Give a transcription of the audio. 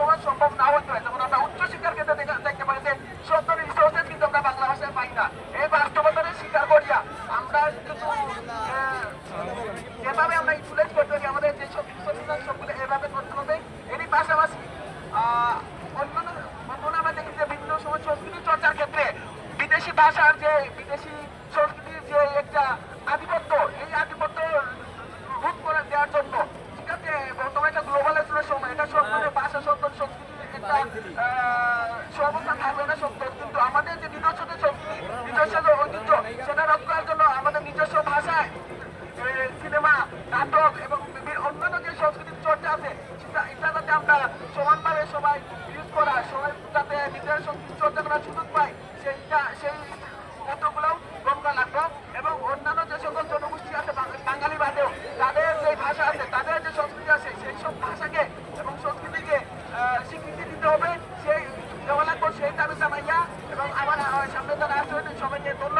সমান সম্ভব না হতে হয় যেমন আমরা উচ্চশিক্ষার ক্ষেত্রে দেখতে পাই যে সত্তর রিসোর্সের কিন্তু আমরা বাংলা ভাষায় পাই না। এই বাস্তবতাকে স্বীকার করিয়া আমরা কিন্তু আমরা ইনফ্লুয়েন্স করতে পারি আমাদের যে সংবিধান সবগুলো এভাবে করতে হবে। এরই পাশাপাশি অন্যান্য আমরা দেখি যে বিভিন্ন সময় সংস্কৃতি চর্চার ক্ষেত্রে বিদেশি ভাষার যে বিদেশি সেটা রক্ষার জন্য আমাদের নিজস্ব ভাষায় সিনেমা, নাটক এবং অন্যান্য যে সংস্কৃতির চর্চা সেটা এটা যাতে আমরা সমানভাবে সবাই ইউজ করা, সবাই যাতে নিজের সংস্কৃতি que son